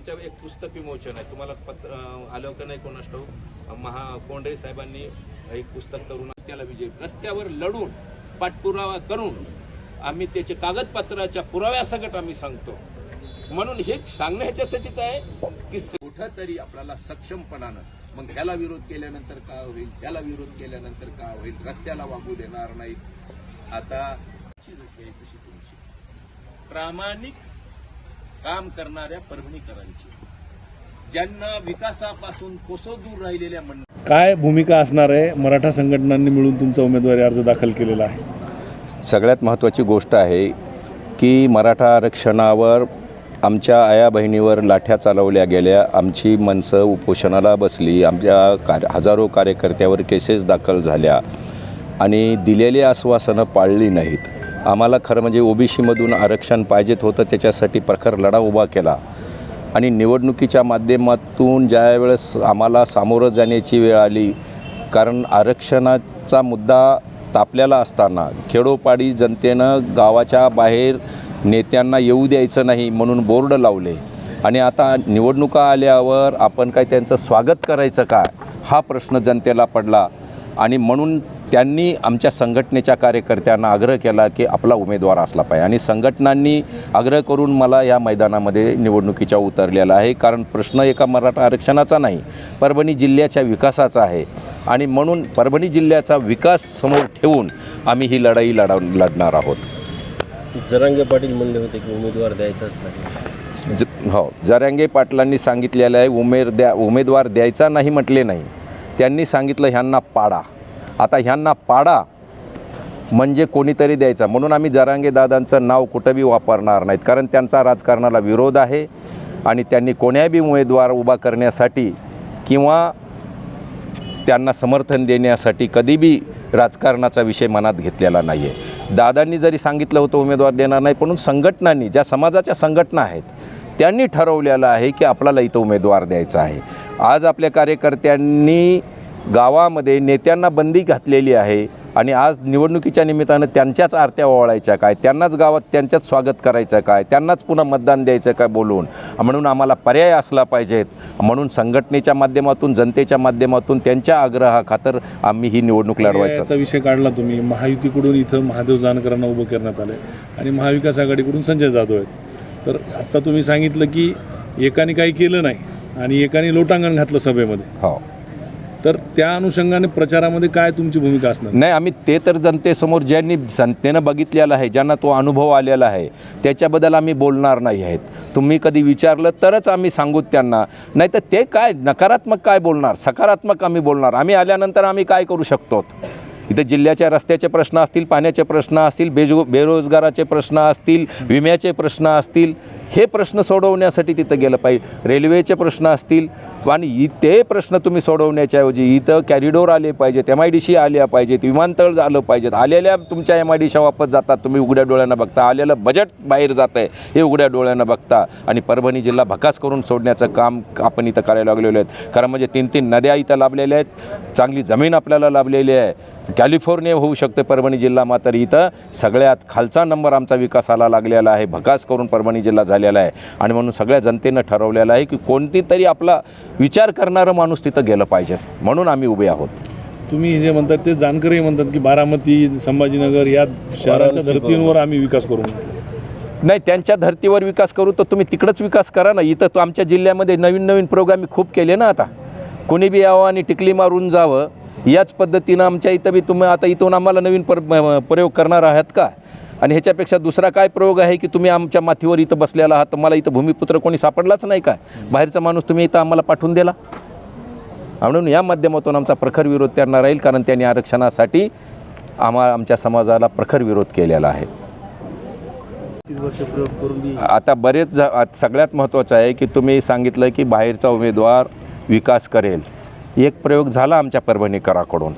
आमच्या एक पुस्तक विमोचन आहे. तुम्हाला पत्र आलं का नाही कोणास ठाऊ महा कोंडरे साहेबांनी एक पुस्तक करून त्याला विजय रस्त्यावर लढून पाठपुरावा करून आम्ही त्याचे कागदपत्राच्या पुराव्यासकट आम्ही सांगतो. म्हणून हे सांगणं ह्याच्यासाठीच आहे की कुठंतरी आपल्याला सक्षमपणानं मग ह्याला विरोध केल्यानंतर का होईल ह्याला विरोध केल्यानंतर का होईल रस्त्याला वागू देणार नाहीत. आता जशी आहे तशी तुमची. प्रामाणिक काम करणाऱ्या परभणीकरांची. ज्यांना विकासापासून कोसो दूर राहिलेल्या मंडळी काय भूमिका असणार आहे? मराठा संघटनांनी मिळून तुमचा उमेदवारी अर्ज दाखल केलेला आहे. सगळ्यात महत्त्वाची गोष्ट आहे की मराठा आरक्षणावर आमच्या आया बहिणीवर लाठ्या चालवल्या गेल्या. आमची माणसं उपोषणाला बसली. आमच्या कार हजारो कार्यकर्त्यावर केसेस दाखल झाल्या आणि दिलेली आश्वासनं पाळली नाहीत. आम्हाला खरं म्हणजे ओबीसीमधून आरक्षण पाहिजेत होतं त्याच्यासाठी प्रखर लढा उभा केला. आणि निवडणुकीच्या माध्यमातून ज्यावेळेस आम्हाला सामोरं जाण्याची वेळ आली कारण आरक्षणाचा मुद्दा तापलेला असताना खेडोपाडी जनतेनं गावाच्या बाहेर नेत्यांना येऊ द्यायचं नाही म्हणून बोर्ड लावले. आणि आता निवडणुका आल्यावर आपण काय त्यांचं स्वागत करायचं काय हा प्रश्न जनतेला पडला. आणि म्हणून त्यांनी आमच्या संघटनेच्या कार्यकर्त्यांना आग्रह केला की आपला उमेदवार असला पाहिजे. आणि संघटनांनी आग्रह करून मला या मैदानामध्ये निवडणुकीच्या उतरलेला आहे. कारण प्रश्न एका मराठा आरक्षणाचा नाही परभणी जिल्ह्याच्या विकासाचा आहे. आणि म्हणून परभणी जिल्ह्याचा विकास समोर ठेवून आम्ही ही लढाई लढा लढणार आहोत. जरांगे पाटील म्हणले होते की उमेदवार द्यायचाच नाही ज हो जरांगे पाटलांनी सांगितलेलं आहे उमेद द्या उमेदवार द्यायचा नाही म्हटले नाही. त्यांनी सांगितलं ह्यांना पाडा. आता ह्यांना पाडा म्हणजे कोणीतरी द्यायचा. म्हणून आम्ही जरांगे दादांचं नाव कुठंबी वापरणार नाहीत. कारण त्यांचा राजकारणाला विरोध आहे आणि त्यांनी कोण्याबी उमेदवार उभा करण्यासाठी किंवा त्यांना समर्थन देण्यासाठी कधीबी राजकारणाचा विषय मनात घेतलेला नाही आहे दादांनी जरी सांगितलं होतं उमेदवार देणार नाही पण संघटनांनी ज्या समाजाच्या संघटना आहेत त्यांनी ठरवलेलं आहे की आपल्याला इथं उमेदवार द्यायचा आहे. आज आपल्या कार्यकर्त्यांनी गावामध्ये नेत्यांना बंदी घातलेली आहे आणि आज निवडणुकीच्या निमित्तानं त्यांच्याच आरत्या ओवाळायच्या काय? त्यांनाच गावात त्यांच्याच स्वागत करायचं काय? त्यांनाच पुन्हा मतदान द्यायचं काय बोलून? म्हणून आम्हाला पर्याय असला पाहिजेत. म्हणून संघटनेच्या माध्यमातून जनतेच्या माध्यमातून त्यांच्या आग्रहाखातर आम्ही ही निवडणूक लढवायचं. याचा विषय काढला तुम्ही. महायुतीकडून इथं महादेव जानकरांना उभं करण्यात आलं आणि महाविकास आघाडीकडून संजय जाधव आहेत. तर आत्ता तुम्ही सांगितलं की एकाने काही केलं नाही आणि एकाने लोटांगण घातलं सभेमध्ये. हो. तर त्या अनुषंगाने प्रचारामध्ये काय तुमची भूमिका असणार? नाही आम्ही ते तर जनतेसमोर ज्यांनी जनतेनं बघितलेलं आहे ज्यांना तो अनुभव आलेला आहे त्याच्याबद्दल आम्ही बोलणार नाही आहेत. तुम्ही कधी विचारलं तरच आम्ही सांगू त्यांना. नाही तर ते काय नकारात्मक काय बोलणार? सकारात्मक आम्ही बोलणार. आम्ही आल्यानंतर आम्ही काय करू शकतो? इथं जिल्ह्याच्या रस्त्याचे प्रश्न असतील पाण्याचे प्रश्न असतील बेजो बेरोजगाराचे प्रश्न असतील विम्याचे प्रश्न असतील हे प्रश्न सोडवण्यासाठी तिथं गेलं पाहिजे. रेल्वेचे प्रश्न असतील आणि इ- ते प्रश्न तुम्ही सोडवण्याच्याऐवजी इथं कॅरिडोर आले पाहिजेत एम आय डी सी आल्या पाहिजेत विमानतळ आलं पाहिजेत. आलेल्या तुमच्या एम आय डी सी वापस जातात तुम्ही उघड्या डोळ्यानं बघता. आलेलं बजेट बाहेर जात आहे हे उघड्या डोळ्यानं बघता. आणि परभणी जिल्हा भकास करून सोडण्याचं काम आपण इथं करायला लागलेलो आहेत. कारण म्हणजे तीन तीन नद्या इथं लाभलेल्या आहेत. चांगली जमीन आपल्याला लाभलेली आहे. कॅलिफोर्निया होऊ शकते परभणी जिल्हा मात्र इथं. सगळ्यात खालचा नंबर आमचा विकासाला लागलेला आहे. भकास करून परभणी जिल्हा झालेला आहे. आणि म्हणून सगळ्या जनतेनं ठरवलेलं आहे की कोणती तरी आपला विचार करणारं माणूस तिथं गेलं पाहिजे. म्हणून आम्ही उभे आहोत. तुम्ही जे म्हणतात ते जानकरही म्हणतात की बारामती संभाजीनगर या शहराच्या धर्तींवर आम्ही विकास करू. नाही त्यांच्या धर्तीवर विकास करू तर तुम्ही तिकडंच विकास करा ना. इथं तो आमच्या जिल्ह्यामध्ये नवीन नवीन प्रोग्राम खूप केले ना आता. कोणी बी यावं आणि टिकली मारून जावं याच पद्धतीनं आमच्या इथं बी तुम्ही आता इथून आम्हाला नवीन पर प्रयोग करणार आहात का? आणि ह्याच्यापेक्षा दुसरा काय प्रयोग आहे की तुम्ही आमच्या माथीवर इथं बसलेला आहात तर मला इथं भूमिपुत्र कोणी सापडलाच नाही काय? बाहेरचा माणूस तुम्ही इथं आम्हाला पाठवून दिला? म्हणून या माध्यमातून आमचा प्रखर विरोध त्यांना राहील कारण त्यांनी आरक्षणासाठी आम्हा आमच्या समाजाला प्रखर विरोध केलेला आहे. आता बरेच ज- सगळ्यात महत्त्वाचं आहे की तुम्ही सांगितलं की बाहेरचा उमेदवार विकास करेल. एक प्रयोग झाला आमच्या परभणीकराकडून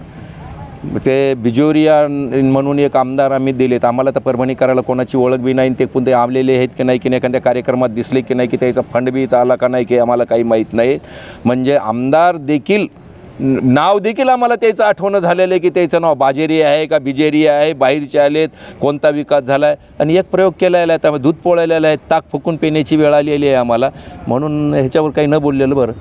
ते बिजोरिया म्हणून एक आमदार आम्ही दिलेत. आम्हाला तर परभणी करायला कोणाची ओळख बी नाही ते कोणते आमलेले आहेत की नाही की नाही एखाद्या कार्यक्रमात दिसले की नाही की त्याचा फंड बी इथं आला का नाही की आम्हाला काही माहीत नाही. म्हणजे आमदार देखील नाव देखील आम्हाला त्याचं आठवणं झालेलं आहे की त्याचं नाव बाजेरी आहे का बिजेरी आहे बाहेरचे आलेत कोणता विकास झाला आहे आणि एक प्रयोग केलेला आहे त्यामुळे दूध पोळलेलं आहे ताक फुकून पिण्याची वेळ आलेली आहे आम्हाला. म्हणून ह्याच्यावर काही न बोललेलं बरं.